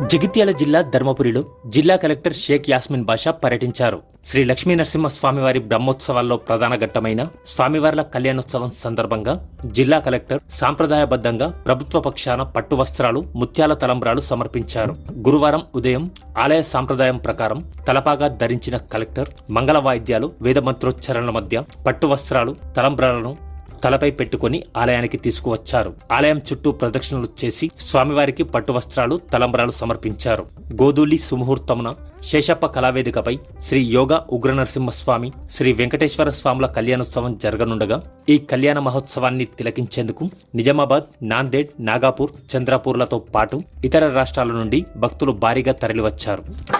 జగిత్యాల జిల్లా ధర్మపురిలో జిల్లా కలెక్టర్ షేక్ యాస్మిన్ బాషా పర్యటించారు. శ్రీ లక్ష్మీ నరసింహ స్వామివారి బ్రహ్మోత్సవాల్లో ప్రధాన ఘట్టమైన స్వామివార్ల కళ్యాణోత్సవం సందర్భంగా జిల్లా కలెక్టర్ సాంప్రదాయబద్ధంగా ప్రభుత్వ పక్షాన పట్టు వస్త్రాలు ముత్యాల తలంబ్రాలు సమర్పించారు. గురువారం ఉదయం ఆలయ సాంప్రదాయం ప్రకారం తలపాగా ధరించిన కలెక్టర్ మంగళ వాయిద్యాలు వేద మంత్రోచ్చారణల మధ్య పట్టు వస్త్రాలు తలంబ్రాలను తలపై పెట్టుకుని ఆలయానికి తీసుకువచ్చారు. ఆలయం చుట్టూ ప్రదక్షిణలు చేసి స్వామివారికి పట్టు వస్త్రాలు తలంబరాలు సమర్పించారు. గోధూలి సుముహూర్తమున శేషప్ప కళావేదికపై శ్రీ యోగ ఉగ్రనరసింహస్వామి శ్రీ వెంకటేశ్వర స్వాముల కళ్యాణోత్సవం జరగనుండగా ఈ కళ్యాణ మహోత్సవాన్ని తిలకించేందుకు నిజామాబాద్ నాందేడ్ నాగాపూర్ చంద్రపూర్లతో పాటు ఇతర రాష్ట్రాల నుండి భక్తులు భారీగా తరలివచ్చారు.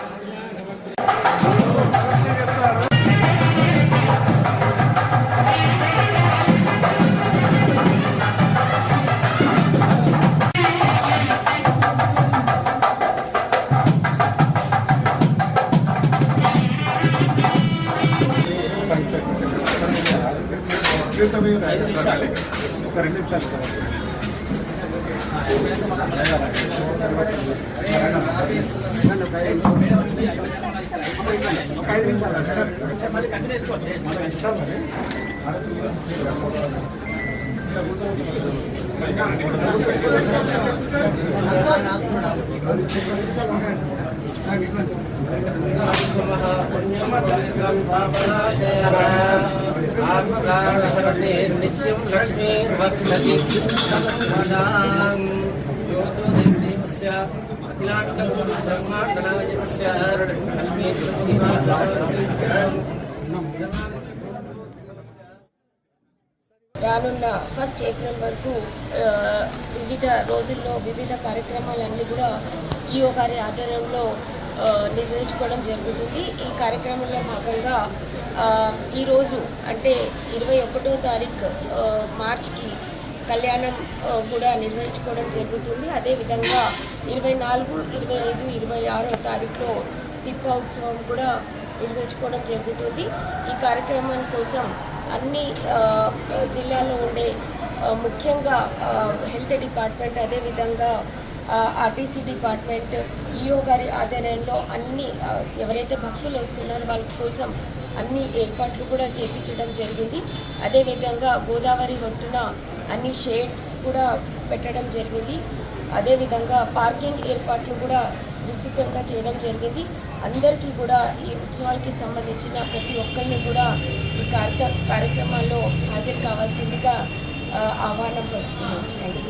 ఒక రెండు నిమిషాలు. రానున్న ఫస్ట్ ఏప్రిల్ వరకు వివిధ రోజుల్లో వివిధ కార్యక్రమాలన్నీ కూడా ఈఓ గారి ఆధ్వర్యంలో నిర్వహించుకోవడం జరుగుతుంది. ఈ కార్యక్రమంలో భాగంగా ఈరోజు అంటే ఇరవై ఒకటో తారీఖు మార్చ్కి కళ్యాణం కూడా నిర్వహించుకోవడం జరుగుతుంది. అదేవిధంగా ఇరవై నాలుగు ఇరవై ఐదు ఇరవై ఆరో తారీఖులో తిప్ప ఉత్సవం కూడా నిర్వహించుకోవడం జరుగుతుంది. ఈ కార్యక్రమం కోసం అన్ని జిల్లాలో ఉండే ముఖ్యంగా హెల్త్ డిపార్ట్మెంట్ అదేవిధంగా ఆర్టీసీ డిపార్ట్మెంట్ ఈఓ గారి ఆధ్వర్యంలో అన్ని ఎవరైతే భక్తులు వస్తున్నారో వాళ్ళ కోసం అన్ని ఏర్పాట్లు కూడా చేపించడం జరిగింది. అదేవిధంగా గోదావరి ఒడ్డున అన్ని షేడ్స్ కూడా పెట్టడం జరిగింది. అదేవిధంగా పార్కింగ్ ఏర్పాట్లు కూడా విస్తృతంగా చేయడం జరిగింది. అందరికీ కూడా ఈ ఉత్సవాలకి సంబంధించిన ప్రతి ఒక్కరిని కూడా ఈ కార్యక్రమాల్లో హాజరు కావాల్సిందిగా ఆహ్వానం పలుకుతున్నాం. Thank you